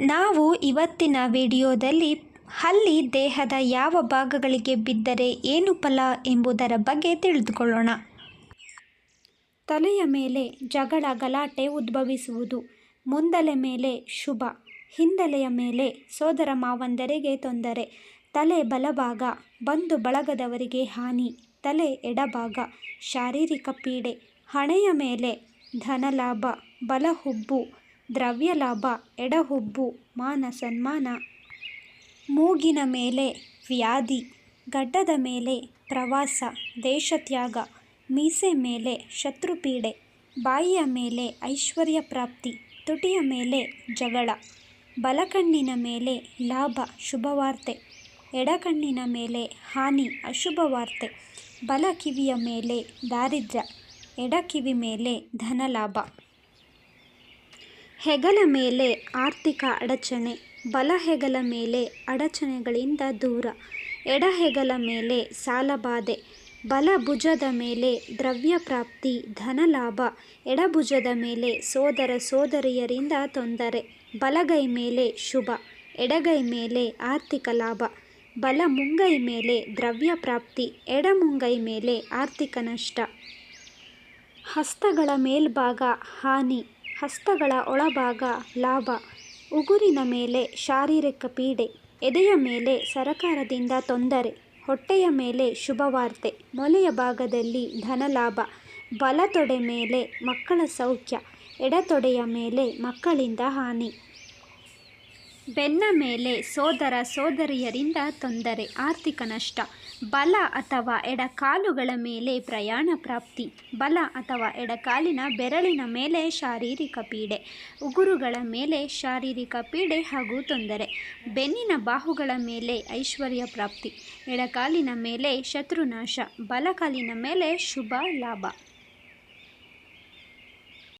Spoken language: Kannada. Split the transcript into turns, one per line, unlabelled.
ನಾವು ಇವತ್ತಿನ ವಿಡಿಯೋದಲ್ಲಿ ಹಲ್ಲಿ ದೇಹದ ಯಾವ ಭಾಗಗಳಿಗೆ ಬಿದ್ದರೆ ಏನು ಫಲ ಎಂಬುದರ ಬಗ್ಗೆ ತಿಳಿದುಕೊಳ್ಳೋಣ. ತಲೆಯ ಮೇಲೆ ಜಗಳ ಗಲಾಟೆ ಉದ್ಭವಿಸುವುದು, ಮುಂದಲೆ ಮೇಲೆ ಶುಭ, ಹಿಂದಲೆಯ ಮೇಲೆ ಸೋದರ ಮಾವಂದರಿಗೆ ತೊಂದರೆ, ತಲೆ ಬಲಭಾಗ ಬಂಧು ಬಳಗದವರಿಗೆ ಹಾನಿ, ತಲೆ ಎಡಭಾಗ, ಶಾರೀರಿಕ ಪೀಡೆ, ಹಣೆಯ ಮೇಲೆ ಧನಲಾಭ, ಬಲಹುಬ್ಬು ದ್ರವ್ಯಲಾಭ, ಎಡಹುಬ್ಬು, ಮಾನ ಸನ್ಮಾನ. ಮೂಗಿನ ಮೇಲೆ ವ್ಯಾಧಿ ಗಡ್ಡದ ಮೇಲೆ ಪ್ರವಾಸ, ದೇಶತ್ಯಾಗ, ಮೀಸೆ ಮೇಲೆ ಶತ್ರುಪೀಡೆ, ಬಾಯಿಯ ಮೇಲೆ ಐಶ್ವರ್ಯ ಪ್ರಾಪ್ತಿ, ತುಟಿಯ ಮೇಲೆ ಜಗಳ, ಬಲಕಣ್ಣಿನ ಮೇಲೆ ಲಾಭ, ಶುಭವಾರ್ತೆ, ಎಡಕಣ್ಣಿನ ಮೇಲೆ ಹಾನಿ, ಅಶುಭವಾರ್ತೆ ಬಲ ಕಿವಿಯ ಮೇಲೆ ದಾರಿದ್ರ್ಯ, ಎಡಕಿವಿ ಮೇಲೆ ಧನಲಾಭ. ಹೆಗಲ ಮೇಲೆ ಆರ್ಥಿಕ ಅಡಚಣೆ, ಬಲ ಹೆಗಲ ಮೇಲೆ ಅಡಚಣೆಗಳಿಂದ ದೂರ, ಎಡ ಹೆಗಲ ಮೇಲೆ ಸಾಲಬಾಧೆ ಬಲ ಭುಜದ ಮೇಲೆ ದ್ರವ್ಯ ಪ್ರಾಪ್ತಿ ಧನಲಾಭ ಎಡಭುಜದ ಮೇಲೆ ಸೋದರ ಸೋದರಿಯರಿಂದ ತೊಂದರೆ ಬಲಗೈ ಮೇಲೆ ಶುಭ ಎಡಗೈ ಮೇಲೆ ಆರ್ಥಿಕ ಲಾಭ, ಬಲ ಮುಂಗೈ ಮೇಲೆ ದ್ರವ್ಯ ಪ್ರಾಪ್ತಿ ಎಡಮುಂಗೈ ಮೇಲೆ ಆರ್ಥಿಕ ನಷ್ಟ. ಹಸ್ತಗಳ ಮೇಲ್ಭಾಗ ಹಾನಿ ಹಸ್ತಗಳ ಒಳಭಾಗ ಲಾಭ, ಉಗುರಿನ ಮೇಲೆ ಶಾರೀರಿಕ ಪೀಡೆ, ಎದೆಯ ಮೇಲೆ ಸರಕಾರದಿಂದ ತೊಂದರೆ, ಹೊಟ್ಟೆಯ ಮೇಲೆ ಶುಭವಾರ್ತೆ, ಮೊಲೆಯ ಭಾಗದಲ್ಲಿ ಧನಲಾಭ ಬಲ ತೊಡೆ ಮೇಲೆ ಮಕ್ಕಳ ಸೌಖ್ಯ, ಎಡತೊಡೆಯ ಮೇಲೆ ಮಕ್ಕಳಿಂದ ಹಾನಿ. ಬೆನ್ನ ಮೇಲೆ ಸೋದರ ಸೋದರಿಯರಿಂದ ತೊಂದರೆ, ಆರ್ಥಿಕ ನಷ್ಟ, ಬಲ ಅಥವಾ ಎಡಕಾಲುಗಳ ಮೇಲೆ ಪ್ರಯಾಣ ಪ್ರಾಪ್ತಿ, ಬಲ ಅಥವಾ ಎಡಕಾಲಿನ ಬೆರಳಿನ ಮೇಲೆ ಶಾರೀರಿಕ ಪೀಡೆ, ಉಗುರುಗಳ ಮೇಲೆ ಶಾರೀರಿಕ ಪೀಡೆ ಹಾಗೂ ತೊಂದರೆ, ಬೆನ್ನಿನ ಬಾಹುಗಳ ಮೇಲೆ ಐಶ್ವರ್ಯ ಪ್ರಾಪ್ತಿ, ಎಡಕಾಲಿನ ಮೇಲೆ ಶತ್ರುನಾಶ, ಬಲಕಾಲಿನ ಮೇಲೆ ಶುಭ ಲಾಭ.